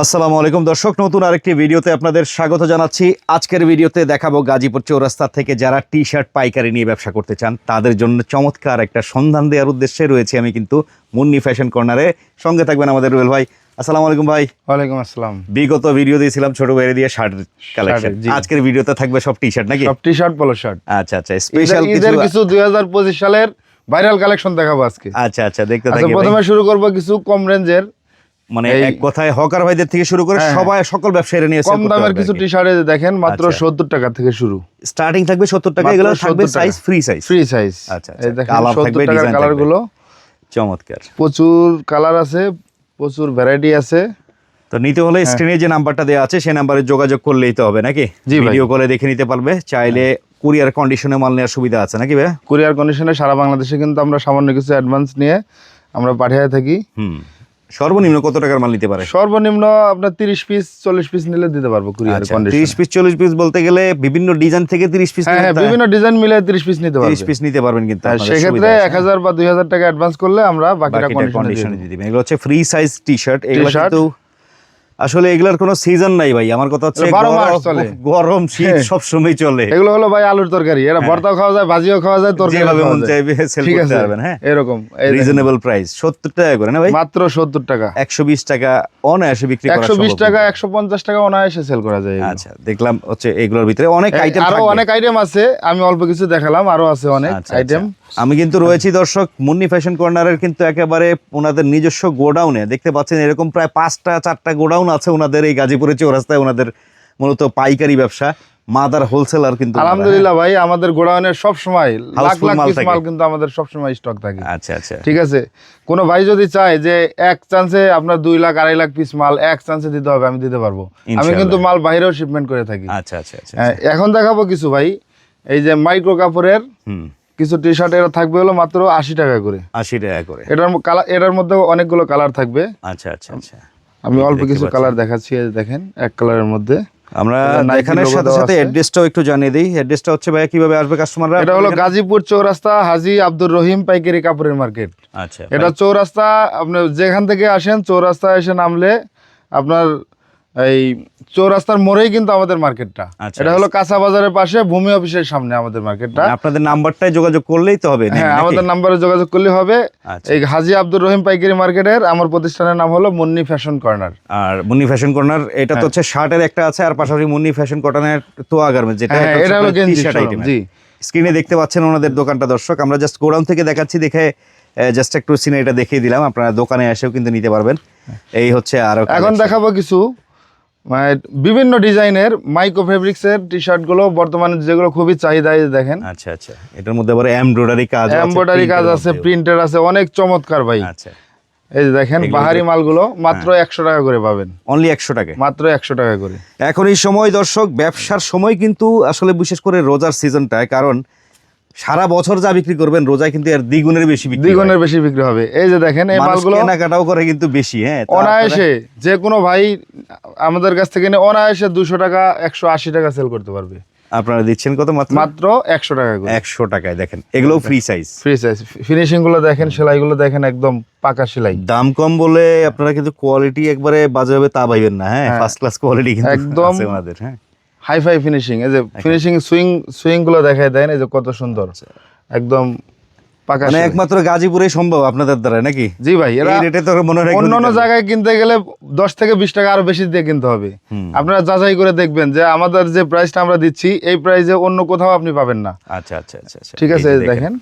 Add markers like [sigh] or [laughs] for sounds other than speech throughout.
আসসালামু আলাইকুম দর্শক নতুন আরেকটি ভিডিওতে আপনাদের স্বাগত জানাচ্ছি। আজকের ভিডিওতে দেখাবো গাজীপুর চৌরাস্তা থেকে যারা টি শার্ট পাইকারি নিয়ে ব্যবসা করতে চান তাদের জন্য চমৎকার একটা সন্ধান দেওয়ার উদ্দেশ্যে রয়েছে আমি কিন্তু মুন্নি ফ্যাশন কর্নারে। সঙ্গে থাকবেন আমাদের রুয়েল ভাই। আসসালামু আলাইকুম ভাই। ওয়ালাইকুম আসসালাম। বিগত ভিডিও দিয়েছিলাম ছোট বাইরে দিয়ে শার্ট কালেকশন। আজকের ভিডিওতে থাকবে সব টি শার্ট নাকি? সব টি শার্ট পলো শার্ট। আচ্ছা আচ্ছা স্পেশাল কিছু কিছু দুই হাজার পঁচিশ সালের ভাইরাল কালেকশন দেখাবো আজকে। আচ্ছা আচ্ছা দেখতে আচ্ছা থাকি প্রথমে শুরু করব কিছু কম রেঞ্জের মানে এক কথায় হকার ভাইদের থেকে শুরু করে হ্যাঁ, সবাই সকল ব্যবসায়ীরা নিয়ে কম দামের কিছু টি শার্টে দেখেন মাত্র আচ্ছা। সত্তর টাকা থেকে শুরু। স্টার্টিং থাকবে সত্তর টাকা এগুলো থাকবে size free size free size আচ্ছা, আচ্ছা। এই দেখেন টাকার কালারগুলো চমৎকার। প্রচুর কালার আছে প্রচুর ভ্যারাইটি আছে। তো নিতে হলে স্ক্রিনে যে নাম্বারটা দেওয়া আছে সেই নাম্বারে যোগাযোগ করলেই তো হবে নাকি? জি ভিডিও কলে দেখে নিতে পারবে চাইলে কুরিয়ার কন্ডিশনে মাল নেওয়ার সুবিধা আছে নাকি ভাই? কুরিয়ার কন্ডিশনে সারা বাংলাদেশে কিন্তু আমরা সামান্য কিছু অ্যাডভান্স নিয়ে আমরা পাঠিয়ে থাকি। হুম। সর্বনিম্ন কত টাকার মাল নিতে পারে? সর্বনিম্ন আপনার তিরিশ পিস চল্লিশ পিস নিলে দিতে পারব কুরিয়ার আচ্ছা কন্ডিশন তিরিশ পিস চল্লিশ পিস বলতে গেলে বিভিন্ন ডিজাইন থেকে তিরিশ পিস হ্যাঁ হ্যাঁ বিভিন্ন ডিজাইন মিলে তিরিশ পিস নিতে পারবেন পারবে। পিস নিতে পারবেন কিন্তু আপনাদের সেক্ষেত্রে এক হাজার বা দুই হাজার টাকা অ্যাডভান্স করলে আমরা বাকিটা কন্ডিশন দিয়ে দিবেন। এগুলো হচ্ছে ফ্রি সাইজ টি শার্ট এগুলো। কিন্তু আসলে এগুলোর কোনো সিজন নাই ভাই। আমার কথা হচ্ছে বারো মাস গরম- চলে। গরম শীত হ্যাঁ। সব সময় চলে। এগুলো হলো ভাই আলুর তরকারি। এরা ভর্তাও খাওয়া যায় ভাজিও খাওয়া যায় তরকারি যেভাবে মন চাইবে সেল করতে পারবেন হ্যাঁ। এরকম রিজনেবল প্রাইস সত্তর টাকা করে না ভাই? মাত্র সত্তর টাকা। একশো বিশ টাকা অনায়াসে বিক্রি করা একশো বিশ সম্ভব। টাকা কিন্তু। একশো পঞ্চাশ টাকা অনায়াসে সেল করা যায় আচ্ছা দেখলাম হচ্ছে এগুলোর ভিতরে অনেক আইটেম আরও অনেক আইটেম আছে আমি অল্প কিছু দেখালাম আরও আছে অনেক আচ্ছা, আইটেম আমি কিন্তু রয়েছি দর্শক মুন্নি ফ্যাশন কর্নারের কিন্তু একেবারে ওনাদের নিজস্ব গোডাউনে। দেখতে পাচ্ছেন এরকম প্রায় পাঁচটা চারটা গোডাউন আছে ওনাদের এই গাজীপুরে চৌরাস্তায় ওনাদের মূলত পাইকারি ব্যবসা মাদার হোলসেলার কিন্তু আলহামদুলিল্লাহ ভাই আমাদের গোডাউনের সব সময় লাখ লাখ পিস মাল কিন্তু আমাদের সব সময় স্টক থাকে। আচ্ছা আচ্ছা। ঠিক আছে? কোন ভাই যদি চায় যে এক চান্সে আপনার দুই লাখ আড়াই লাখ পিস মাল এক চান্সে দিতে হবে আমি দিতে পারব। আমি কিন্তু মাল বাইরেও শিপমেন্ট করে থাকি। আচ্ছা আচ্ছা আচ্ছা হ্যাঁ, এখন দেখাবো কিছু ভাই। এই যে মাইক্রো কাপড়ের হুম। কিছু টি শার্ট এরা থাকবে হলো মাত্র আশি টাকা করে। আশি টাকা করে। এটার কালার এটার মধ্যে অনেকগুলো কালার থাকবে। আচ্ছা আচ্ছা আচ্ছা। আমি অল্প কিছু কালার দেখাচ্ছি দেখেন এক কালারের মধ্যে। আমরা এখানের সাথে সাথে। অ্যাড্রেসটাও একটু জানিয়ে দিই। অ্যাড্রেসটা হচ্ছে ভাইয়া কীভাবে আসবে কাস্টমাররা এটা হলো গাজীপুর চৌরাস্তা হাজি আব্দুর রহিম পাইকারি কাপড়ের মার্কেট আচ্ছা এটা চৌরাস্তা আপনার যেখান থেকে আসেন চৌরাস্তা এসে নামলে আপনার এই চৌরাস্তার মোড়েই কিন্তু আমাদের মার্কেটটা। আচ্ছা, এটা হলো কাঁচা বাজারের পাশে ভূমি অফিসের সামনে আমাদের মার্কেটটা। আপনাদের নাম্বারটাই যোগাযোগ করলেই তো হবে হ্যাঁ আমাদের নাম্বারে যোগাযোগ করলে হবে। আচ্ছা। এই হাজি আব্দুর রহিম পাইকারি মার্কেটের আমার প্রতিষ্ঠানের নাম হলো মুন্নি ফ্যাশন কর্নার। আর মুন্নি ফ্যাশন কর্নার এটা তো হচ্ছে শার্টের একটা আছে আর পাশাপাশি মুন্নি ফ্যাশন কর্নারের তোয়া গার্মেন্টস যেটা হ্যাঁ, এটা হলো গেঞ্জি জি। স্ক্রিনে দেখতে পাচ্ছেন ওনাদের দোকানটা দর্শক। আমরা জাস্ট গোডাউন থেকে দেখাচ্ছি দেখে জাস্ট একটু সিনারিটা দেখিয়ে দিলাম। আপনারা দোকানে এসেও কিন্তু নিতে পারবেন। এই হচ্ছে আর এখন দেখাবো কিছু। মানে বিভিন্ন ডিজাইনের মাইক্রো ফেব্রিক্সের টি শার্টগুলো বর্তমানে যেগুলো খুবই চাহিদা দেখেন। আচ্ছা আচ্ছা। এটার মধ্যে আবার এমব্রয়ডারি কাজ এমব্রয়ডারি কাজ আছে। প্রিন্টের আছে অনেক চমৎকার ভাই। আচ্ছা। এই যে দেখেন বাহারি মালগুলো মাত্র একশো টাকা করে পাবেন। অনলি একশো টাকা মাত্র একশো টাকা করে। এখন এই সময় দর্শক ব্যবসার সময় কিন্তু আসলে বিশেষ করে রোজার সিজনটায় কারণ সারা বছর যা বিক্রি করবেন রোজায় কিন্তু এর দ্বিগুণের বেশি বিক্রি। দ্বিগুণের বেশি বিক্রি হবে। এই যে দেখেন এই মালগুলো কেনাকাটাও করে কিন্তু বেশি হ্যাঁ? অনায়াসে যে কোনো ভাই আমাদের কাছ থেকে নিয়ে অনায়াসে দুশো টাকা একশো আশি টাকা সেল করতে পারবে। আপনারা- দিচ্ছেন কত মাত্র? মাত্র একশো টাকা করে। একশো টাকায় দেখেন এগুলো ফ্রি সাইজ ফ্রি সাইজ ফিনিশিংগুলো দেখেন সেলাই গুলো দেখেন একদম পাকা সেলাই। দাম কম বলে আপনারা কিন্তু কোয়ালিটি একবারে বাজে হবে তা পাইবেন না হ্যাঁ। ফার্স্ট ক্লাস কোয়ালিটি কিন্তু একদম- আছে ওনাদের হ্যাঁ? হাই ফাই ফিনিশিং এই যে ফিনিশিং সুইং সুইংগুলো দেখায় দেন এই যে কত সুন্দর। একদম পাকা মানে একমাত্র গাজীপুরে সম্ভব আপনাদের দ্বারা নাকি? জি ভাই এরা রেটে তো মনে হয় অন্য অন্য জায়গায় কিনতে গেলে দশ থেকে বিশ টাকা আরও বেশি দিয়ে কিনতে হবে। আপনারা যাচাই করে দেখবেন যে আমাদের যে প্রাইসটা আমরা দিচ্ছি এই প্রাইসে অন্য কোথাও আপনি পাবেন না। আচ্ছা আচ্ছা আচ্ছা আচ্ছা। ঠিক আছে দেখেন।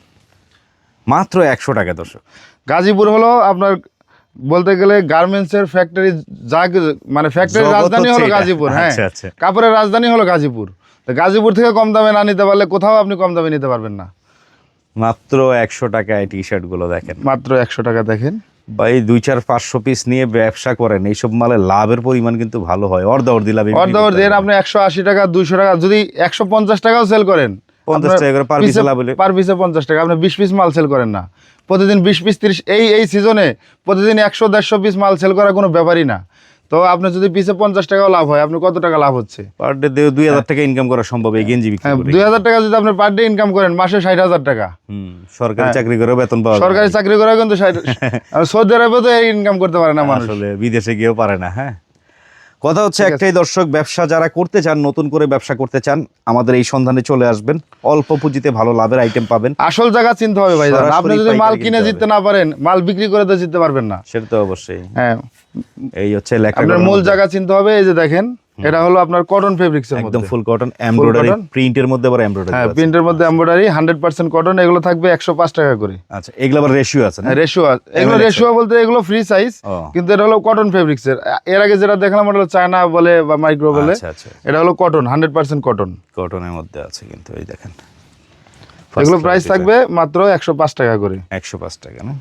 মাত্র একশো টাকা দর্শক। গাজীপুর হলো আপনার বলতে গেলে গার্মেন্টস এর ফ্যাক্টরি যা মানে ফ্যাক্টরির রাজধানী হলো গাজীপুর হ্যাঁ। আচ্ছা, আচ্ছা। কাপড়ের রাজধানী হলো গাজীপুর। তো গাজীপুর থেকে কম দামে না নিতে পারলে কোথাও আপনি কম দামে নিতে পারবেন না। মাত্র একশো টাকায় টি শার্টগুলো দেখেন। মাত্র একশো টাকা দেখেন। ভাই দুই চার পাঁচশো পিস নিয়ে ব্যবসা করেন এইসব মালে লাভের পরিমাণ কিন্তু ভালো হয়। অর্ধা অর্ধি লাভ অর্ধেক দেন আপনি একশো আশি টাকা দুইশো টাকা যদি একশো পঞ্চাশ টাকাও সেল করেন 50 টাকা করে per piece লাভ হলে? পার পিসে পঞ্চাশ টাকা আপনি বিশ পিস মাল সেল করেন না। প্রতিদিন বিশ পিস তিরিশ এই এই সিজনে প্রতিদিন একশো দেড়শো পিস মাল সেল করা কোনো ব্যাপারই না। তো আপনি যদি পিসে পঞ্চাশ টাকাও লাভ হয় আপনি কত টাকা লাভ হচ্ছে? পার ডে দুই হাজার টাকা ইনকাম করা সম্ভব এই গেঞ্জি বিক্রি হ্যাঁ দুই হাজার টাকা যদি আপনি পার ডে ইনকাম করেন মাসে ষাট হাজার টাকা। সরকারি চাকরি করে বেতন পাওয়া সরকারি চাকরি করে কিন্তু [laughs] সৌদি আরবে তো এই ইনকাম করতে পারে না মানুষ। আসলে বিদেশে গিয়েও পারে না হ্যাঁ। কথা হচ্ছে একটাই দর্শক ব্যবসা যারা করতে চান নতুন করে ব্যবসা করতে চান আমাদের এই সন্ধানে চলে আসবেন। অল্প পুঁজিতে ভালো লাভের আইটেম পাবেন। আসল জায়গা চিনতে হবে ভাই আপনি যদি মাল কিনে জিততে না পারেন মাল বিক্রি করে তো জিততে পারবেন না। সেটা তো অবশ্যই। হ্যাঁ। এই হচ্ছে লেখা আপনার মূল জায়গা চিনতে হবে এই যে দেখেন এটা হলো আপনার কটন ফেব্রিক্স এর একদম ফুল কটন এমব্রয়ডারি প্রিন্টের মধ্যে আবার এমব্রয়ডারি হ্যাঁ প্রিন্টের মধ্যে এমব্রয়ডারি হান্ড্রেড পার্সেন্ট কটন এগুলো থাকবে একশো পাঁচ টাকা করে। আচ্ছা এগুলো আবার রেশিও আছে না? রেশিও এগুলো রেশিও বলতে এগুলো ফ্রি সাইজ কিন্তু এটা হলো কটন ফেব্রিক্স এর এর আগে যেটা দেখলাম ওটা হলো চায়না বলে বা মাইক্রো বলে। আচ্ছা আচ্ছা এটা হলো কটন হান্ড্রেড পার্সেন্ট কটন কটনের মধ্যে আছে কিন্তু এই দেখেন। এগুলো প্রাইস থাকবে মাত্র একশো পাঁচ টাকা করে। একশো পাঁচ টাকা না?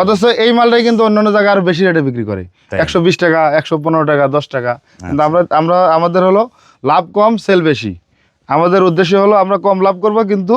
অথচ এই মালটাই কিন্তু অন্যান্য জায়গায় আরও বেশি রেটে বিক্রি করে। একশো বিশ টাকা একশো পনেরো টাকা দশ টাকা। কিন্তু আমরা আমরা আমাদের হলো লাভ কম সেল বেশি। আমাদের উদ্দেশ্য হলো আমরা কম লাভ করব কিন্তু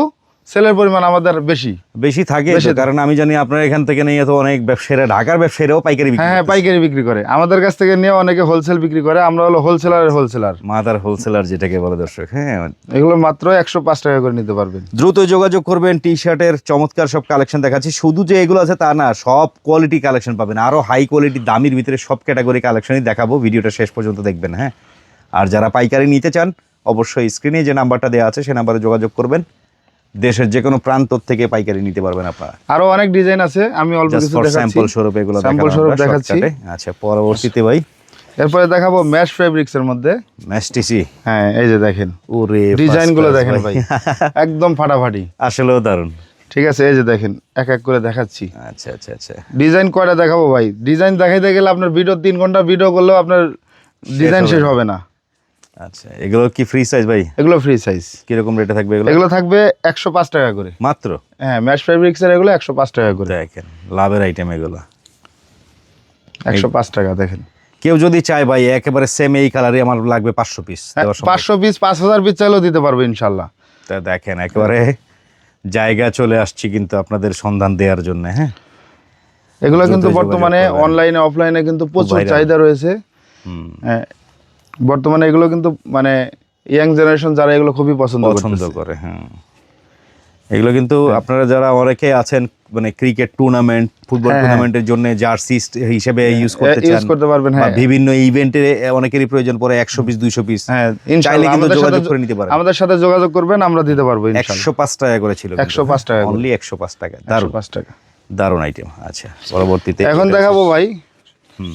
সেলের পরিমাণ আমাদের বেশি। বেশি থাকে কারণ আমি জানি আপনার এখান থেকে নিয়ে তো অনেক ব্যবসায়ীরা ঢাকার ব্যবসায়ীরাও পাইকারি বিক্রি হ্যাঁ হ্যাঁ পাইকারি বিক্রি করে। আমাদের কাছ থেকে নিয়ে অনেকে হোলসেল বিক্রি করে আমরা হলো হোলসেলারের হোলসেলার মাদার হোলসেলার যেটাকে বলে দর্শক হ্যাঁ। এগুলো মাত্র একশো পাঁচ টাকা করে নিতে পারবেন। দ্রুত যোগাযোগ করবেন টি শার্টের চমৎকার সব কালেকশন দেখাচ্ছি। শুধু যে এগুলো আছে তা না সব কোয়ালিটি কালেকশন পাবেন। আরও হাই কোয়ালিটি দামির ভিতরে সব ক্যাটাগরি কালেকশনই দেখাবো। ভিডিওটা শেষ পর্যন্ত দেখবেন হ্যাঁ। আর যারা পাইকারি নিতে চান অবশ্যই স্ক্রিনে যে নাম্বারটা দেওয়া আছে সে নাম্বারে যোগাযোগ করবেন। দেশের যে কোনো প্রান্ত থেকে পাইকারি নিতে পারবেন আপনারা। আরও অনেক ডিজাইন আছে আমি অল্প কিছু দেখাচ্ছি। স্যাম্পল স্বরূপ এগুলো দেখালাম স্বরূপ দেখাচ্ছি। আচ্ছা পরবর্তীতে ভাই? এরপরে দেখাবো ম্যাশ ফেব্রিক্স এর মধ্যে। ম্যাস্টিসি হ্যাঁ এই যে দেখেন। ওরে ডিজাইনগুলো দেখেন ভাই। একদম ফাটাফাটি। আসলেও দারুণ। ঠিক আছে এই যে দেখেন এক এক করে দেখাচ্ছি। আচ্ছা আচ্ছা আচ্ছা। ডিজাইন কয়টা দেখাবো ভাই? ডিজাইন দেখাইতে গেলে আপনার ভিডিও তিন ঘণ্টা ভিডিও করলেও আপনার ডিজাইন শেষ হবে না। আচ্ছা এগুলো কি ফ্রি সাইজ ভাই? এগুলো ফ্রি সাইজ কীরকম রেটে থাকবে এগুলো? এগুলো থাকবে একশো পাঁচ টাকা করে। মাত্র? হ্যাঁ ম্যাশ ফেব্রিক্স এর এগুলো একশো পাঁচ টাকা করে। দেখেন লাভের আইটেম এগুলো। একশো পাঁচ টাকা দেখেন। কেউ যদি চায় ভাই একেবারে সেম এই কালারই আমার লাগবে পাঁচশো পিস হ্যাঁ, পাঁচশো পিস পাঁচ হাজার পিস চাইলেও দিতে পারব ইনশাল্লাহ। তা দেখেন একেবারে জায়গা চলে আসছি কিন্তু আপনাদের সন্ধান দেওয়ার জন্য হ্যাঁ? এগুলো কিন্তু বর্তমানে অনলাইনে অফলাইনে কিন্তু প্রচুর চাহিদা রয়েছে। হুম, হ্যাঁ, বর্তমানে এগুলো কিন্তু মানে ইয়াং জেনারেশন যারা এগুলো খুবই পছন্দ পছন্দ করে হ্যাঁ। এগুলো কিন্তু আপনারা যারা অনেকে আছেন মানে ক্রিকেট টুর্নামেন্ট ফুটবল হ্যাঁ, টুর্নামেন্টের জন্য জার্সি হিসেবে ইউজ করতে ইউজ করতে পারবেন হ্যাঁ। বিভিন্ন ইভেন্টে অনেকেরই প্রয়োজন পড়ে একশো পিস দুইশো পিস হ্যাঁ চাইলে ইনশাআল্লাহ। কিন্তু যোগাযোগ করে নিতে পারেন। আমাদের সাথে যোগাযোগ করবেন আমরা দিতে পারব ইনশাআল্লাহ। একশো পাঁচ টাকা করে ছিল 105 টাকা। অনলি একশো পাঁচ টাকা। 105 দারুণ টাকা। দারুণ আইটেম আচ্ছা পরবর্তীতে এখন দেখাবো ভাই।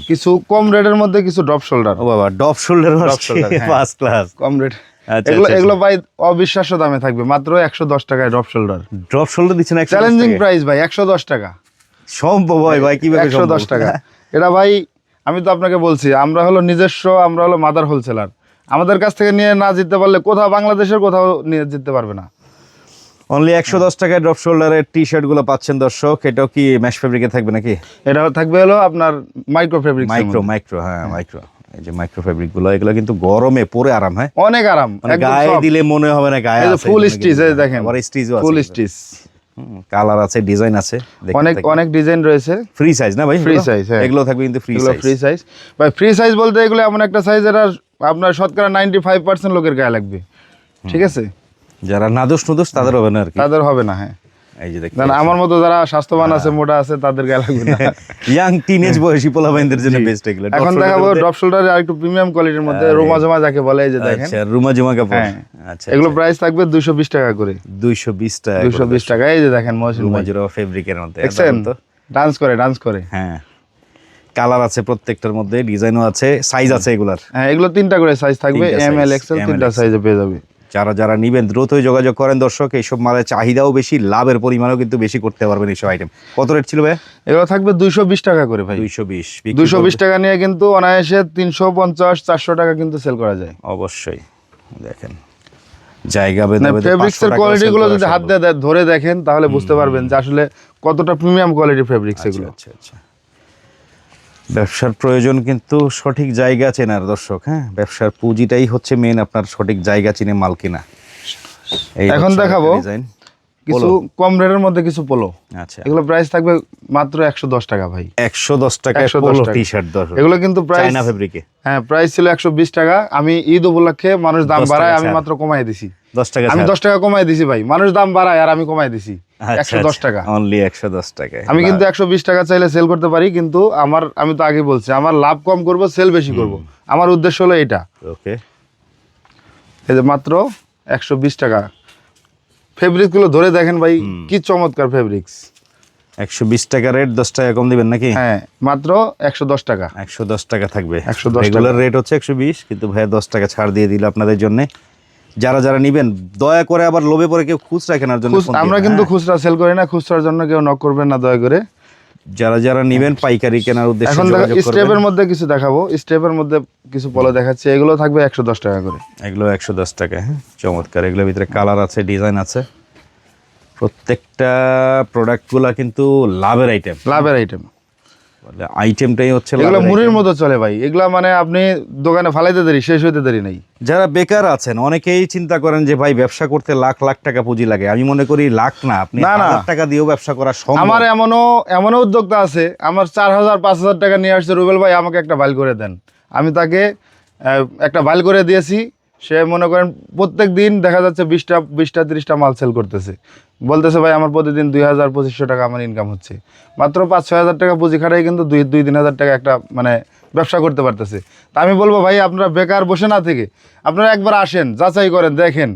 কিছু কম রেটের মধ্যে কিছু ড্রপ শোল্ডার। ও বাবা ডপ শোল্ডার হ্যাঁ। ফার্স্ট ক্লাস কম রেট। আচ্ছা, এগুলো আচ্ছা, এগুলো ভাই অবিশ্বাস্য দামে থাকবে মাত্র একশো দশ টাকায় ড্রপ শোল্ডার। ড্রপ শোল্ডার দিচ্ছেন চ্যালেঞ্জিং প্রাইস ভাই একশো দশ টাকা। সম্ভব হয় ভাই কীভাবে একশো দশ? টাকা। এটা ভাই আমি তো আপনাকে বলছি আমরা হলো নিজস্ব আমরা হলো মাদার হোলসেলার আমাদের কাছ থেকে নিয়ে না জিততে পারলে কোথাও বাংলাদেশের কোথাও নিয়ে জিততে পারবে না। অনলি একশো দশ টাকায় ড্রপ শোল্ডারের টি শার্টগুলো পাচ্ছেন দর্শক। এটাও কি ম্যাশ ফেব্রিকে থাকবে নাকি? এটা থাকবে হলো আপনার মাইক্রো ফেব্রিক মাইক্রো মাইক্রো হ্যাঁ মাইক্রো এই যে মাইক্রো ফেব্রিকগুলো এগুলো কিন্তু গরমে পরে আরাম হ্যাঁ? অনেক আরাম মানে গায়ে দিলে মনে হবে না গায়ে কিন্তু এই দেখেন। আবার স্টিচও ফুল স্টিচ কালার আছে ডিজাইন আছে অনেক অনেক ডিজাইন রয়েছে। ফ্রি সাইজ না ভাই size, হ্যাঁ। এগুলো থাকবে কিন্তু ফ্রি সাইজ ফ্রি সাইজ ভাই ফ্রি সাইজ বলতে এগুলো এমন একটা সাইজ এটা আপনার শতকরা নাইনটি ফাইভ পার্সেন্ট লোকের গায়ে লাগবে। ঠিক আছে? যারা নাদোষ নুদোষ তাদের হবে না আর কি। তাদের হবে না হ্যাঁ। এই যে কারণ আমার মতো যারা স্বাস্থ্যবান আছে মোটা আছে তাদের গায়ে লাগবে না। [laughs] ইয়াং টিনেজ বয়সী পোলাবাইনদের জন্য বেস্ট এগুলো। এখন দেখাবো ড্রপ শোল্ডারে আর একটু প্রিমিয়াম কোয়ালিটির মধ্যে রোমা জমা যাকে বলে এই যে দেখেন। আচ্ছা রুমা জুমা কাপড়। হ্যাঁ। আচ্ছা এগুলো প্রাইস থাকবে দুইশো বিশ টাকা করে। দুইশো বিশ টাকা দুইশো বিশ টাকা এই যে দেখেন মহসিন রুমা জুড়া ফেব্রিকের মধ্যে দেখছেন। ডান্স করে ডান্স করে। হ্যাঁ। কালার আছে প্রত্যেকটার মধ্যে ডিজাইনও আছে সাইজ আছে এগুলার। হ্যাঁ এগুলো তিনটা করে সাইজ থাকবে এম এল এক্সেল তিনটা সাইজে পেয়ে যাবে। যারা যারা নিবেন দ্রুতই যোগাযোগ করেন দর্শক। এইসব মালের চাহিদাও বেশি লাভের পরিমাণও কিন্তু বেশি করতে পারবেন এইসব আইটেম কত রেট ছিল ভাই? এগুলো থাকবে দুইশো বিশ টাকা করে ভাই। দুইশো বিশ দুইশো বিশ টাকা নিয়ে কিন্তু অনায়াসে তিনশো পঞ্চাশ চারশো টাকা কিন্তু সেল করা যায়। অবশ্যই দেখেন। জায়গা বেঁধে না বেঁধে ফেব্রিক্স 500 এর টাকাও কোয়ালিটি গুলো যদি হাত দিয়ে ধরে দেখেন তাহলে বুঝতে পারবেন যে আসলে কতটা প্রিমিয়াম কোয়ালিটি ফেব্রিক্স এগুলো। আচ্ছা আচ্ছা। ব্যবসার প্রয়োজন কিন্তু সঠিক জায়গা চেনার দর্শক হ্যাঁ? ব্যবসার পুঁজিটাই হচ্ছে মেন আপনার সঠিক জায়গা চিনে মাল কিনা। এখন দেখাবো কিছু কম রেটের মধ্যে কিছু পোলো। আচ্ছা। এগুলো প্রাইস থাকবে মাত্র একশো দশ টাকা ভাই। একশো দশ টাকায় 110 পোলো টি শার্ট দশ এগুলো কিন্তু প্রাইস চায়না ফেব্রিকে হ্যাঁ প্রাইস ছিল একশো বিশ টাকা। আমি ঈদ উপলক্ষে মানুষ দাম বাড়ায় আমি মাত্র কমাই দিছি। দশ টাকা আমি দশ টাকা কমাই দিছি ভাই। মানুষ দাম বাড়ায় আর আমি কমাই দিছি। একশো দশ টাকা। অনলি একশো দশ টাকা আমি কিন্তু একশো বিশ টাকা চাইলে সেল করতে পারি কিন্তু আমার আমি তো আগে বলছি আমার লাভ কম করব সেল বেশি করব। আমার উদ্দেশ্য হলো এটা। ওকে এই যে মাত্র একশো বিশ টাকা। ধরে দেখেন ভাই কি চমৎকার ফেব্রিক্স একশো বিশ টাকা রেট দশ টাকা কম দিবেন নাকি? হ্যাঁ মাত্র একশো দশ টাকা। একশো দশ টাকা থাকবে। 110 রেগুলার রেট হচ্ছে একশো বিশ কিন্তু ভাইয়া দশ টাকা ছাড় দিয়ে দিল আপনাদের জন্য। যারা যারা নিবেন দয়া করে আবার লোভে পরে কেউ খুচরা কেনার জন্য আমরা কিন্তু হ্যাঁ? খুচরা সেল করি না খুচরার জন্য কেউ নক করবেন না দয়া করে। যারা যারা নিবেন পাইকারি কেনার উদ্দেশ্যে এখন স্টেপের মধ্যে কিছু দেখাবো। স্টেপের মধ্যে কিছু পলো দেখাচ্ছে। এগুলো থাকবে একশো দশ টাকা করে। এগুলো একশো দশ টাকা হ্যাঁ। চমৎকার। এগুলোর ভিতরে কালার আছে ডিজাইন আছে। প্রত্যেকটা প্রোডাক্টগুলা কিন্তু লাভের আইটেম লাভের আইটেম আইটেমটাই হচ্ছে এগুলো মুড়ির। মতো চলে ভাই। এগুলা মানে আপনি দোকানে ফালাইতে দেরি শেষ হইতে দেরি নেই। যারা বেকার আছেন অনেকেই চিন্তা করেন যে ভাই ব্যবসা করতে লাখ লাখ টাকা পুঁজি লাগে। আমি মনে করি লাখ না আপনি না, না। টাকা দিয়েও ব্যবসা করা সম্ভব। আমার এমনও এমনও উদ্যোক্তা আছে আমার চার হাজার পাঁচ হাজার টাকা নিয়ে আসছে রুবেল ভাই আমাকে একটা বাইল করে দেন। আমি তাকে একটা বাইল করে দিয়েছি সে মনে করেন প্রত্যেক দিন দেখা যাচ্ছে বিশটা বিশটা, তিরিশটা মাল সেল করতেছে। বলতেছে, ভাই, আমার প্রতিদিন দুই হাজার, পঁচিশশো টাকা আমার ইনকাম হচ্ছে। মাত্র পাঁচ, ছয় হাজার টাকা পুঁজি খাটাই কিন্তু দুই দুই, তিন হাজার টাকা একটা মানে ব্যবসা করতে পারতেছে। তা আমি বলব, ভাই, আপনারা বেকার বসে না থেকে, আপনারা একবার আসেন, যাচাই করেন, দেখেন।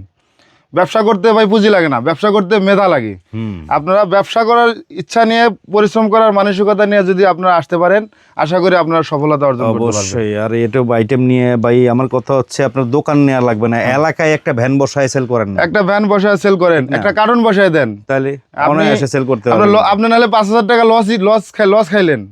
ব্যবসা করতে ভাই পুঁজি লাগে না ব্যবসা করতে মেধা লাগে। আপনারা ব্যবসা করার ইচ্ছা নিয়ে পরিশ্রম করার মানসিকতা নিয়ে যদি আপনারা আসতে পারেন আশা করি আপনারা সফলতা অর্জন করতে পারবেন। অবশ্যই আর এটাও আইটেম নিয়ে ভাই আমার কথা হচ্ছে আপনার দোকান নেওয়া লাগবে না এলাকায় একটা ভ্যান বসায় সেল করেন একটা ভ্যান বসায় সেল করেন একটা কার্টন বসায় দেন। তাহলে আপনি অনায়াসে সেল করতে আপনি নাহলে পাঁচ হাজার টাকা লস লস খাই লস খাইলেন।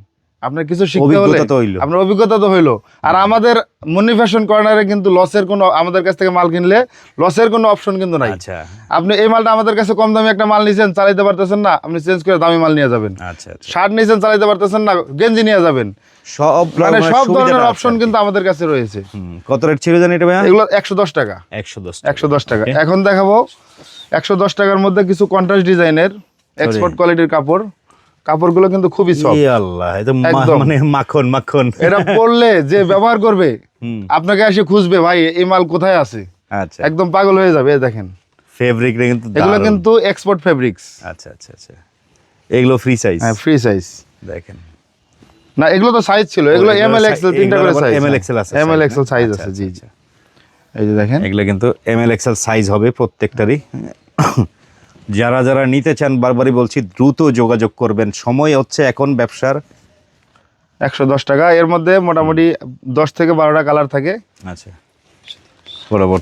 আপনার কিছু শিখতে হলে। আপনার অভিজ্ঞতা তো হইল। আর আমাদের মনি ফ্যাশন কর্নারে কিন্তু লসের কোনো আমাদের কাছ থেকে মাল কিনলে লসের কোনো অপশন কিন্তু নাই। আচ্ছা। আপনি এই মালটা আমাদের কাছে কম দামি একটা মাল নিয়েছেন চালাইতে পারতেছেন না আপনি চেঞ্জ করে দামি মাল নিয়ে যাবেন। আচ্ছা আচ্ছা। শার্ট নিয়েছেন চালাইতে পারতেছেন না গেঞ্জি নিয়ে যাবেন। সব মানে সব ধরনের অপশন কিন্তু আমাদের কাছে রয়েছে। কত রেট ছিল জানি এটা ভাইয়া? এগুলো একশো দশ টাকা। একশো দশ একশো দশ টাকা। এখন দেখাবো একশো দশ টাকার মধ্যে কিছু কন্ট্রাস্ট ডিজাইনের এক্সপোর্ট কোয়ালিটির কাপড়। কাপড়গুলো কিন্তু খুবই সফট আল্লাহ এটা মানে মাখন মাখন। এটা পরলে যে ব্যবহার করবে আপনাকে এসে খুঁজবে ভাই এই মাল কোথায় আছে? আচ্ছা। একদম পাগল হয়ে যাবে দেখেন। ফেব্রিকটা কিন্তু এগুলো কিন্তু এক্সপোর্ট ফেব্রিক্স আচ্ছা আচ্ছা আচ্ছা। এগুলো ফ্রি সাইজ হ্যাঁ ফ্রি সাইজ দেখেন। না এগুলো তো সাইজ ছিল। এগুলো এম এল এক্সেল তিনটা করে সাইজ ML XL আছে এম এল এক্সেল সাইজ আচ্ছা, আছে জি আচ্ছা, জি। এই যে দেখেন। এগুলো কিন্তু এম এল এক্সেল সাইজ হবে প্রত্যেকটারই। যারা যারা নিতে চান বারবারই বলছি দ্রুত যোগাযোগ করবেন। সময় হচ্ছে এখন ব্যবসার। একশো দশ টাকা। এর মধ্যে মোটামুটি দশ থেকে বারোটা কালার থাকে। আচ্ছা।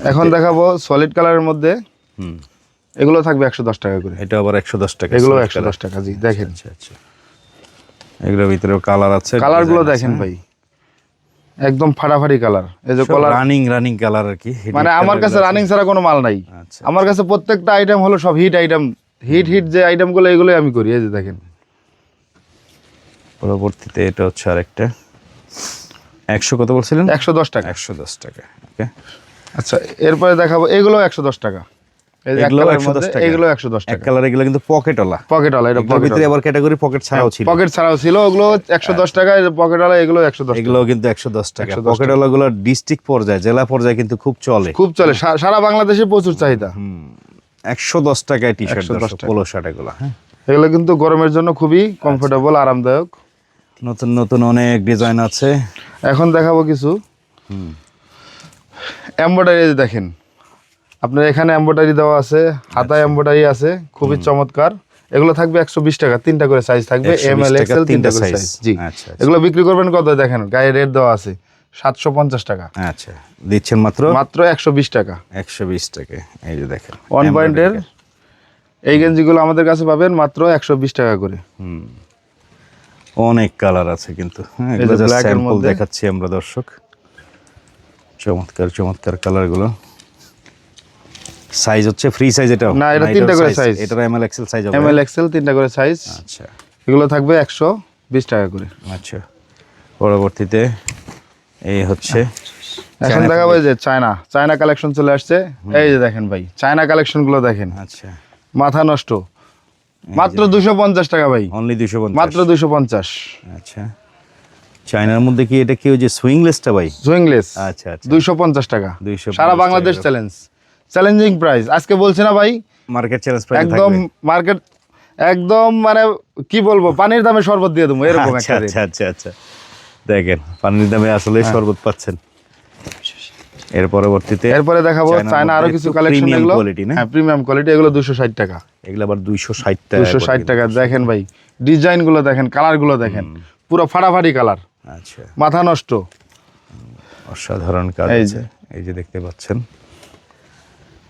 এখন দেখাবো সলিড কালারের মধ্যে। হুম। এগুলো থাকবে একশো দশ টাকা করে। এটা আবার একশো দশ টাকা। এগুলো একশো দশ টাকা জি দেখেন। আচ্ছা আচ্ছা। এগুলোর ভিতরে কালার আছে। কালারগুলো দেখেন? ভাই। একদম ফাটাফাটি কালার এই যে কলার রানিং রানিং কালার আর কি। মানে আমার কাছে রানিং ছাড়া কোনো মাল নাই। আচ্ছা। আমার কাছে প্রত্যেকটা আইটেম হলো সব হিট আইটেম হিট হিট যে আইটেমগুলো এগুলোই আমি করি। এই যে দেখেন। পরবর্তীতে এটা হচ্ছে আরেকটা। একশো কত বলছিলেন? একশো দশ টাকা। একশো দশ টাকা ওকে আচ্ছা এরপরে দেখাবো এগুলো একশো দশ টাকা। এগুলো 110 টাকা? এগুলো একশো দশ এক টাকা। কালার এগুলো কিন্তু পকেটওয়ালা। পকেট এটা ভিতরে আবার ক্যাটাগরি পকেট ছাড়াও ছিল। পকেট ছাড়াও ছিল ওগুলো একশো দশ টাকা পকেট এগুলো একশো দশ এগুলো কিন্তু একশো দশ টাকা। পকেটওয়ালা গুলো ডিস্ট্রিক্ট পর্যায়ে জেলা পর্যায়ে কিন্তু খুব চলে। খুব চলে। সারা বাংলাদেশে প্রচুর চাহিদা। টাকায় টি শার্ট পোলো শার্ট এগুলো হ্যাঁ। এগুলো কিন্তু গরমের জন্য খুবই কমফোর্টেবল আরামদায়ক। নতুন নতুন অনেক ডিজাইন আছে। এখন দেখাবো কিছু। এম্বয়ডারি দেখেন। আপনার এখানে এম্বয়ডারি দেওয়া আছে হাতায় এম্বয়ডারি আছে খুবই চমৎকার। এগুলো থাকবে একশো বিশ টাকা তিনটা করে সাইজ থাকবে এম এল এক্সেল তিনটা করে সাইজ জি। আচ্ছা, আচ্ছা। এগুলো বিক্রি করবেন কত দেখেন গায়ে রেট দেওয়া আছে সাতশো পঞ্চাশ টাকা। আচ্ছা দিচ্ছেন মাত্র? মাত্র একশো বিশ টাকা। একশো বিশ টাকা এই যে দেখেন ওয়ান পয়েন্টের এই গেঞ্জিগুলো আমাদের কাছে পাবেন মাত্র একশো বিশ টাকা করে। অনেক কালার আছে কিন্তু হ্যাঁ। দেখাচ্ছি আমরা দর্শক। চমৎকার চমৎকার কালারগুলো সাইজ হচ্ছে ফ্রি সাইজ এটাও। না, এটা তিনটা করে size। এটার এম এল এক্সেল সাইজ হবে। এম এল এক্সেল তিনটা করে সাইজ আচ্ছা। এগুলো থাকবে একশো বিশ টাকা করে। আচ্ছা। পরবর্তীতে এই হচ্ছে এখন দেখাবো যে চায়না চায়না কালেকশন চলে আসছে। এই যে দেখেন ভাই চায়না কালেকশনগুলো দেখেন। আচ্ছা। মাথা নষ্ট। মাত্র দুশো পঞ্চাশ টাকা ভাই। অনলি দুশো মাত্র দুশো পঞ্চাশ। আচ্ছা। চায়নার মধ্যে কি এটা কি ওই যে সুইংলেসটা ভাই? সুইংলেস আচ্ছা আচ্ছা। দুইশো পঞ্চাশ টাকা। 250 সারা বাংলাদেশ চ্যালেঞ্জ চ্যালেঞ্জিং প্রাইস আজকে বলছি না ভাই মার্কেট চ্যালেঞ্জ প্রাইস একদম মার্কেট একদম মানে কি বলব পানির দামে শরবত দিয়ে দেবো এরকম আচ্ছা একটা আচ্ছা আচ্ছা আচ্ছা। দেখেন পানির দামে আসলে হ্যাঁ। শরবত পাচ্ছেন। এর পরবর্তীতে এরপরে দেখাবো চায়না আরও কিছু কালেকশন এগুলো। quality না? হ্যাঁ প্রিমিয়াম কোয়ালিটি এগুলো দুশো ষাট টাকা। এগুলো আবার দুইশো ষাট টাকা দুশো ষাট টাকা। দেখেন ভাই ডিজাইনগুলো দেখেন কালারগুলো দেখেন। পুরো ফাটাফাটি কালার আচ্ছা। মাথা নষ্ট। অসাধারণ কাজ এই যে দেখতে পাচ্ছেন।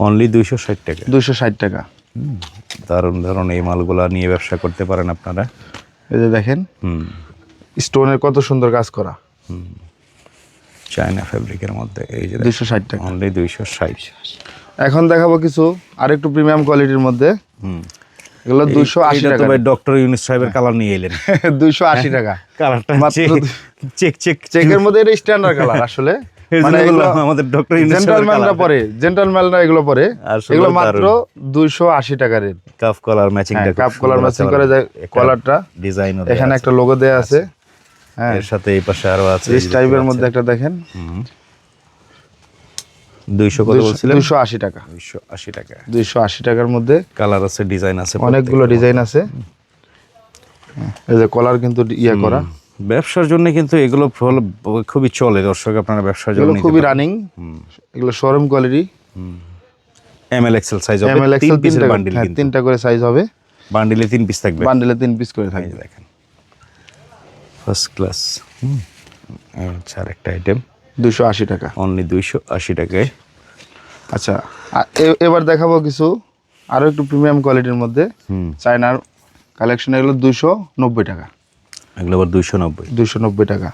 অনলি দুইশো ষাট টাকা। দুশো ষাট টাকা। দারুণ দারুণ। এই মালগুলা নিয়ে ব্যবসা করতে পারেন আপনারা। এই যে দেখেন হুম। স্টোনের কত সুন্দর কাজ করা। চায়না ফ্যাব্রিকের মধ্যে এই যে দুশো ষাট টাকা। অনলি দুইশো ষাট। এখন দেখাবো কিছু আরেকটু প্রিমিয়াম কোয়ালিটির মধ্যে। হুম। এগুলো দুশো আশি টাকা। ভাই ডক্টর ইউনুস সাহেবের কালার নিয়ে এলেন। [laughs] দুইশো আশি টাকা। [laughs] কালারটা মাত্র চেক চেক চেকের মধ্যে এটা স্ট্যান্ডার্ড কালার আসলে। এই মানে জন্য এগুলো বললাম, আমাদের ডক্টর জেন্টালম্যানরা পরে জেন্টালম্যানরা এগুলো পরে এগুলো মাত্র দুইশো আশি টাকা রেট কাফ কলার ম্যাচিং হ্যাঁ, cuff collar করে যায় কলারটা। ডিজাইন এখানে একটা লোগো দেয়া আছে। হ্যাঁ। এর সাথে এই পাশে আরও আছে রিস টাইপের মধ্যে একটা দেখেন। দুইশো কত বলছিলেন? টাকা। টাকার মধ্যে কালার আছে ডিজাইন আছে অনেকগুলো ডিজাইন আছে। এই যে কলার কিন্তু ইয়ে করা। ব্যবসার জন্য কিন্তু এগুলো খুবই চলে দর্শক আপনারা ব্যবসার জন্য খুবই রানিং এগুলো showroom quality M L XL size হবে এম এল এক্সেল তিনটা বান্ডিল হ্যাঁ, তিনটা করে সাইজ হবে। বান্ডিলে তিন পিস থাকবে। বান্ডেলে তিন পিস করে থাকবে। দেখেন। ফার্স্ট ক্লাস আচ্ছা আরেকটা আইটেম দুশো আশি টাকা। অনলি দুইশো আশি টাকায়। আচ্ছা এবার দেখাবো কিছু। আরও একটু প্রিমিয়াম কোয়ালিটির মধ্যে। চায়নার কালেকশন এগুলো দুশো নব্বই টাকা। এগুলো আবার দুইশো নব্বই। দুশো নব্বই টাকা।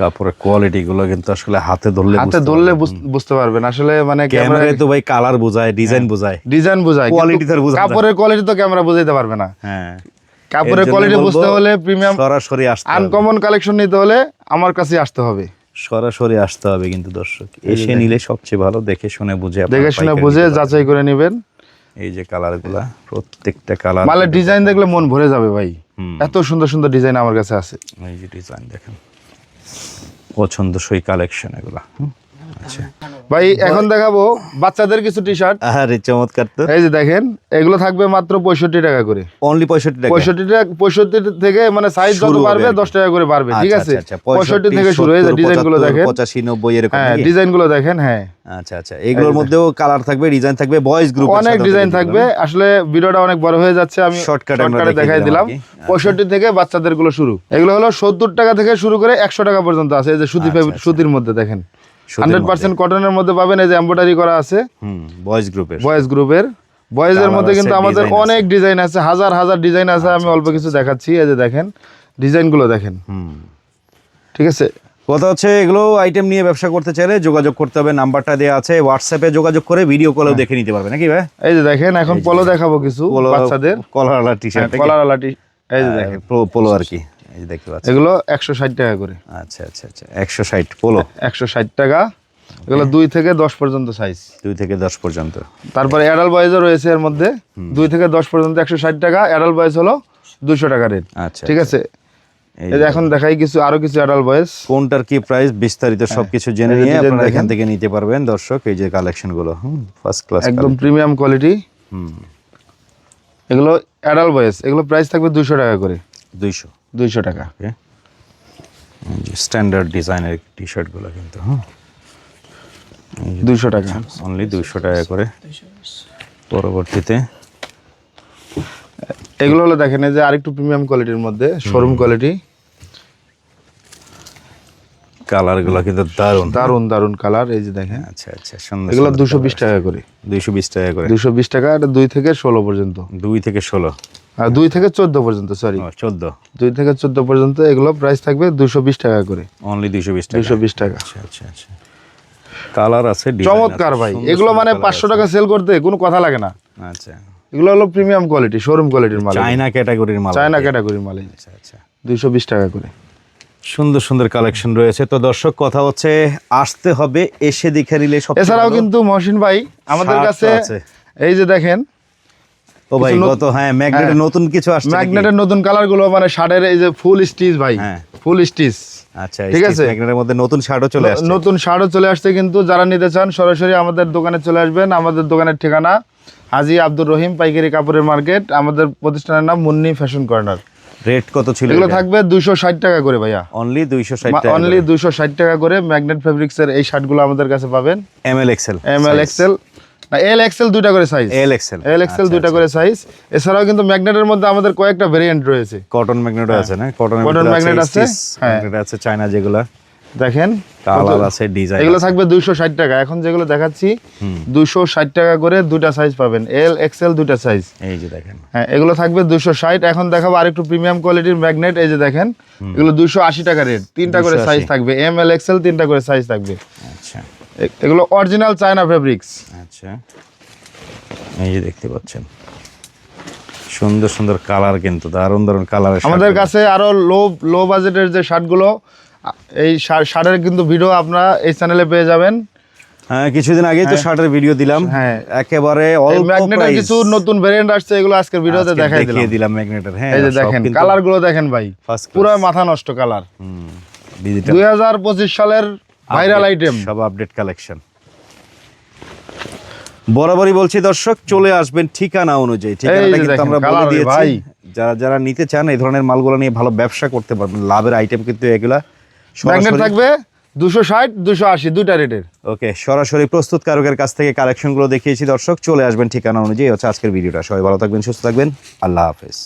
কাপড়ের কোয়ালিটি কিন্তু আসলে হাতে ধরলে হাতে ধরলে বুঝতে পারবেন। আসলে মানে ক্যামেরায় তো ভাই কালার বোঝায় ডিজাইন বোঝায়। ডিজাইন বোঝায় কিন্তু তো আর বোঝা যায় না। কাপড়ের কোয়ালিটি তো ক্যামেরা বুঝাইতে পারবে না। হ্যাঁ। কাপড়ের কোয়ালিটি বুঝতে হলে প্রিমিয়াম সরাসরি আসতে আনকমন কালেকশন নিতে হলে আমার কাছে আসতে হবে। সরাসরি আসতে হবে কিন্তু দর্শক। এসে নিলে সবচেয়ে ভালো দেখে শুনে বুঝে দেখে শুনে বুঝে যাচাই করে নেবেন। এই যে কালারগুলা প্রত্যেকটা কালার মালের ডিজাইন দেখলে মন ভরে যাবে ভাই। এত সুন্দর সুন্দর ডিজাইন আমার কাছে আছে। এই যে ডিজাইন দেখেন। পছন্দসই কালেকশন এগুলা। হুম, ভাই এখন দেখাবো বাচ্চাদের কিছু টি শার্ট আরে চমৎকার তো। এই যে দেখেন এগুলো থাকবে মাত্র পঁয়ষট্টি টাকা করে। অনলি পঁয়ষট্টি টাকা? পঁয়ষট্টি টাকা পঁয়ষট্টি থেকে মানে সাইজ যত বাড়বে দশ টাকা করে বাড়বে ঠিক আচ্ছা, আছে? আচ্ছা, পঁয়ষট্টি থেকে শুরু এই যে 70, ডিজাইনগুলো দেখেন। পঁচাশি নব্বই এরকম হ্যাঁ ডিজাইনগুলো দেখেন হ্যাঁ। আচ্ছা আচ্ছা এগুলোর মধ্যেও কালার থাকবে ডিজাইন থাকবে বয়েজ গ্রুপ অনেক ডিজাইন থাকবে। আসলে ভিডিওটা অনেক বড় হয়ে যাচ্ছে আমি শর্টকাটে দেখাই দিলাম। আচ্ছা। পঁয়ষট্টি থেকে বাচ্চাদেরগুলো শুরু। এগুলো হলো সত্তর টাকা থেকে শুরু করে একশো টাকা পর্যন্ত আছে এই যে সুতি আচ্ছা, আচ্ছা। সুতির মধ্যে দেখেন। হান্ড্রেড। পার্সেন্ট কটনের মধ্যে পাবেন এই যে এম্ব্রয়ডারি করা আছে। হুম বয়েজ গ্রুপের বয়েজ গ্রুপের বয়েজের মধ্যে কিন্তু আমাদের অনেক ডিজাইন আছে হাজার হাজার ডিজাইন আছে আমি আচ্ছা, অল্প কিছু দেখাচ্ছি এই যে দেখেন ডিজাইনগুলো দেখেন। হুম। ঠিক আছে? কথা হচ্ছে এগুলো আইটেম নিয়ে ব্যবসা করতে চাইলে যোগাযোগ করতে হবে নাম্বারটা দেওয়া আছে হোয়াটসঅ্যাপে যোগাযোগ করে ভিডিও কলেও দেখে নিতে পারবে নাকি ভাই? এই যে দেখেন এখন পলো দেখাবো কিছু বাচ্চাদের। কলার টি শার্ট কলার আলাটি এই যে দেখেন। পোলো আর কি। দেখতে পাচ্ছি এগুলো একশো ষাট টাকা করে। আচ্ছা আচ্ছা আচ্ছা। একশো ষাট পোলো? একশো ষাট টাকা। এগুলো দুই থেকে দশ পর্যন্ত সাইজ দুই থেকে দশ পর্যন্ত। তারপরে অ্যাডাল বয়েজও রয়েছে এর মধ্যে। দুই থেকে দশ পর্যন্ত একশো ষাট টাকা অ্যাডাল বয়েজ হলো দুশো টাকা রেট আচ্ছা ঠিক আছে? এখন দেখাই কিছু আরও কিছু অ্যাডাল বয়েজ কোনটার কি প্রাইস বিস্তারিত সবকিছু জেনে নিয়ে আপনারা এখান থেকে নিতে পারবেন দর্শক এই যে কালেকশনগুলো। ফার্স্ট ক্লাস একদম প্রিমিয়াম কোয়ালিটি হুম। এগুলো অ্যাডাল বয়েজ এগুলো প্রাইস থাকবে দুশো টাকা করে। দুইশো। দুইশো টাকা। স্ট্যান্ডার্ড ডিজাইনের টি শার্টগুলো কিন্তু হ্যাঁ? দুইশো টাকা। অনলি দুইশো টাকা করে। পরবর্তীতে এগুলো হলো দেখেন এই যে আরেকটু প্রিমিয়াম কোয়ালিটির মধ্যে শোরুম কোয়ালিটি কালারগুলো কিন্তু দারুণ। দারুণ দারুণ কালার এই যে দেখেন। আচ্ছা আচ্ছা সুন্দর এগুলো দুশো বিশ টাকা করে। দুইশো বিশ টাকা করে। দুশো বিশ টাকা এটা দুই থেকে ষোলো পর্যন্ত। দুই থেকে ষোলো। দুই থেকে চোদ্দ পর্যন্ত সরি চোদ্দ। দুই থেকে চোদ্দ পর্যন্ত এগুলো প্রাইস থাকবে দুশো বিশ টাকা করে। অনলি দুইশো বিশ দুশো বিশ টাকা। আচ্ছা আচ্ছা আচ্ছা। কালার আছে চমৎকার ভাই। এগুলো মানে পাঁচশো টাকা সেল করতে কোনো কথা লাগে না। আচ্ছা। এগুলো হলো প্রিমিয়াম কোয়ালিটি শোরুম কোয়ালিটির মাল চায়না ক্যাটাগরির মাল। চায়না। ক্যাটাগরির মাল আচ্ছা আচ্ছা। দুইশো বিশ টাকা করে। সুন্দর সুন্দর কালেকশন রয়েছে। তো দর্শক কথা হচ্ছে আসতে হবে এসে দেখে নিলে সব এছাড়াও কিন্তু মহসিন ভাই আমাদের কাছে এই যে দেখেন ও ভাই গত হ্যাঁ ম্যাগনেটের নতুন কিছু আসছে ম্যাগনেটের নতুন কালারগুলো মানে শার্টের এই যে ফুল স্টিচ ভাই হ্যাঁ। ফুল স্টিচ আচ্ছা ঠিক আছে। ম্যাগনেটের মধ্যে নতুন শার্টও চলে আসছে। নতুন শার্টও চলে আসছে কিন্তু যারা নিতে চান সরাসরি আমাদের দোকানে চলে আসবেন। আমাদের দোকানের ঠিকানা হাজি আব্দুর রহিম পাইকারি কাপড়ের মার্কেট। আমাদের প্রতিষ্ঠানের নাম মুন্নি ফ্যাশন কর্নার। রেট কত ছিল এগুলো থাকবে দুশো ষাট টাকা করে ভাইয়া। অনলি দুইশো ষাট অনলি দুশো ষাট টাকা করে ম্যাগনেট ফেব্রিক্সের এই শার্টগুলো আমাদের কাছে পাবেন। M L XL M L XL না এল এক্সেল দুইটা করে size L XL L XL দুইটা করে সাইজ এছাড়াও কিন্তু ম্যাগনেটের মধ্যে আমাদের কয়েকটা ভেরিয়েন্ট রয়েছে। কটন ম্যাগনেটও আছে না? কটন Cotton magnet আছে, হ্যাঁ। ম্যাগনেট আছে চায়না যেগুলা। দেখেন কালার আছে ডিজাইন এগুলো থাকবে দুইশো ষাট টাকা। এখন যেগুলো দেখাচ্ছি দুশো ষাট টাকা করে দুইটা সাইজ পাবেন। এল এক্সেল দুইটা সাইজ এই যে দেখেন। হ্যাঁ এগুলো থাকবে দুশো ষাট। এখন দেখাবো আরেকটু প্রিমিয়াম কোয়ালিটির ম্যাগনেট এই যে দেখেন এগুলো দুশো আশি টাকা রেট তিনটা করে সাইজ থাকবে। এম এল এক্সেল তিনটা করে সাইজ থাকবে। আচ্ছা। এগুলো অরিজিনাল চায়না ফেব্রিক্স আচ্ছা। এই যে দেখতে পাচ্ছেন। সুন্দর সুন্দর কালার কিন্তু দারুণ দারুণ কালার আমাদের কাছে আরও লো লো বাজেটের যে শার্টগুলো এই শার্টের কিন্তু ভিডিও আপনারা এই চ্যানেলে পেয়ে যাবেন। হ্যাঁ কিছুদিন আগেই তো শার্টের ভিডিও দিলাম। হ্যাঁ। একেবারে অল্প ম্যাগনেটের। কিছু নতুন ভেরিয়েন্ট আসছে এগুলো আজকের ভিডিওতে দেখাই দেখিয়ে দিলাম। দিলাম ম্যাগনেটের হ্যাঁ এই যে দেখেন কিন্তু কালারগুলো দেখেন ভাই। পুরো মাথা নষ্ট কালার হুম, digital দুই হাজার পঁচিশ সালের ভাইরাল আইটেম সব আপডেট কালেকশন বরাবরই বলছি দর্শক চলে আসবেন ঠিকানা অনুযায়ী। ঠিকানাটা কিন্তু আমরা বলে দিয়েছি। যারা যারা নিতে চান এই ধরনের মালগুলো নিয়ে ভালো ব্যবসা করতে পারবেন। লাভের আইটেম কিন্তু এগুলা থাকবে দুশো ষাট দুশো আশি দুইটা রেটের ওকে সরাসরি প্রস্তুত কারকের কাছ থেকে কালেকশনগুলো দেখিয়েছি দর্শক। চলে আসবেন ঠিকানা অনুযায়ী। হচ্ছে আজকের ভিডিওটা। সবাই ভালো থাকবেন সুস্থ থাকবেন। আল্লাহ হাফেজ।